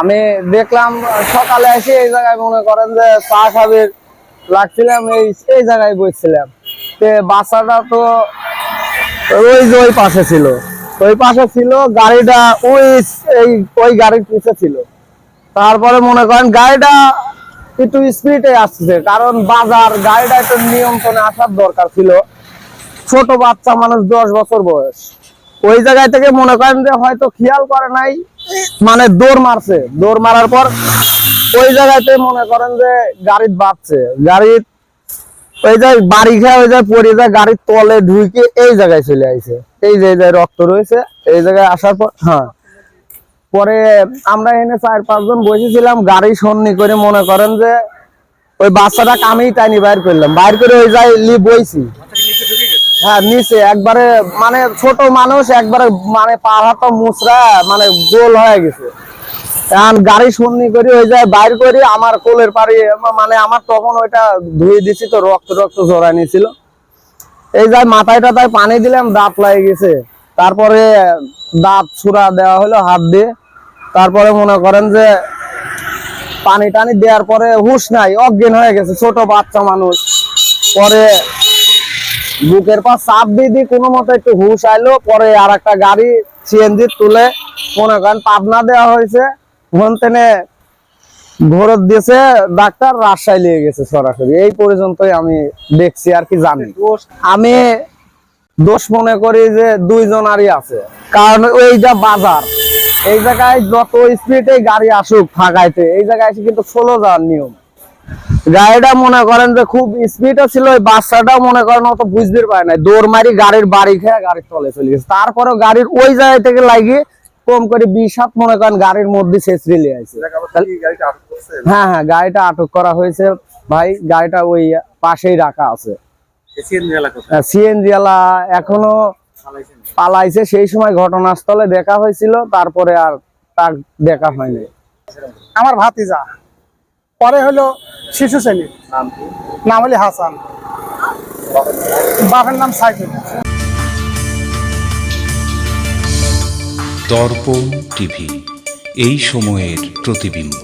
আমি দেখলাম, সকালে এসে এই জায়গায় মনে করেন যে চা খাবে লাগছিলাম, এই এই জায়গায় বসছিলাম। তে বাচ্চাটা তো ওই যে ওই পাশে ছিল। ওই পাশে ছিল, গাড়িটা ওই, এই, ওই গাড়ির পিছে ছিল। তারপরে মনে করেন গাড়িটা একটু স্পিডে আসছে, কারণ বাজার, গাড়িটা একটু নিয়ন্ত্রণে আসার দরকার ছিল। ছোট বাচ্চা মানুষ দশ বছর বয়স। ওই জায়গায় থেকে মনে করেন যে হয়তো খেয়াল করে নাই মানে দৌড় মারছে। দৌড় মারার পর ওই জায়গাতে মনে করেন যে গাড়ির বাঁচছে গাড়ির ওই জায়গায় বাড়ি খেয়ে ওই জায়গায় পড়ে যায়, গাড়ির তলে ঢুকে এই জায়গায় চলে আইছে। এই যে, এই রক্ত রয়েছে, এই জায়গায় আসার পর হ্যাঁ। পরে আমরা এনে চার পাঁচজন বসেছিলাম, গাড়ি সন্নি করে মনে করেন যে ওই বাচ্চাটা কামেই টাইনি বাইর করলাম। বাইর করে ওই যাই লি বইছি। হ্যাঁ নিচে একবারে মানে ছোট মানুষ একবারে মানে পা হাত মুচরা মানে গোল হয়ে গেছে। গাড়ি শূন্য করে ওই যায়, বাইর করে, আমার কোলের পাড়ি মানে আমার তখন ওইটা ধুয়ে দিছি তো, রক্ত রক্ত জড়াই নিয়েছিল এই যায় মাথায় টাথায় পানি দিলাম, দাঁত লাগে গেছে। তারপরে দাঁত ছুরা দেওয়া হলো হাত দিয়ে। তারপরে মনে করেন যে পানি টানি দেওয়ার পরে হুশ নাই, অজ্ঞান হয়ে গেছে, ছোট বাচ্চা মানুষ। পরে বুকের পর চাপ দিয়ে দিয়ে কোনো মতো একটু হুশ আইলো, পরে আর একটা গাড়ি সিএনজি তুলে মনে করেন পাবনা দেওয়া হয়েছে। ভরত দিয়েছে, ডাক্তার রাজশাহী গেছে সরাসরি। এই পর্যন্তই আমি দেখছি আর কি জানি। আমি দোষ মনে করি যে দুইজনারই আছে। কারণ ওইটা বাজার। এই জায়গায় যত স্পিডে গাড়ি আসুক ফাঁকাইতে এই জায়গায় এসে কিন্তু ষোলো যাওয়ার নিয়ম। গাড়িটা মনে করেন যে খুব স্পিডে ছিল ওই বাচ্চাটাও মনে করেন অত বুঝতে পারে না দৌড় মারি গাড়ির বাড়ি খেয়ে গাড়ির তলে চলে গেছে। তারপরেও গাড়ির ওই জায়গা থেকে লাগিয়ে কম করে বিশ হাত মনে করেন গাড়ির মধ্যে শেষরে নিয়ে আছে। হ্যাঁ হ্যাঁ গাড়িটা আটক করা হয়েছে। ভাই গাড়িটা ওই পাশেই রাখা আছে। সিএনজি আলা এখনও পালাইছে সেই সময় ঘটনাস্থলে দেখা হয়েছিল তারপরে আর তার দেখা হয়নি। আমার ভাতিজা। পরে হলো শিশু শ্রেণির নাম হলি হাসান। বাপের নাম সাইফুল। দর্পণ টিভি এই সময়ের প্রতিবিম্ব।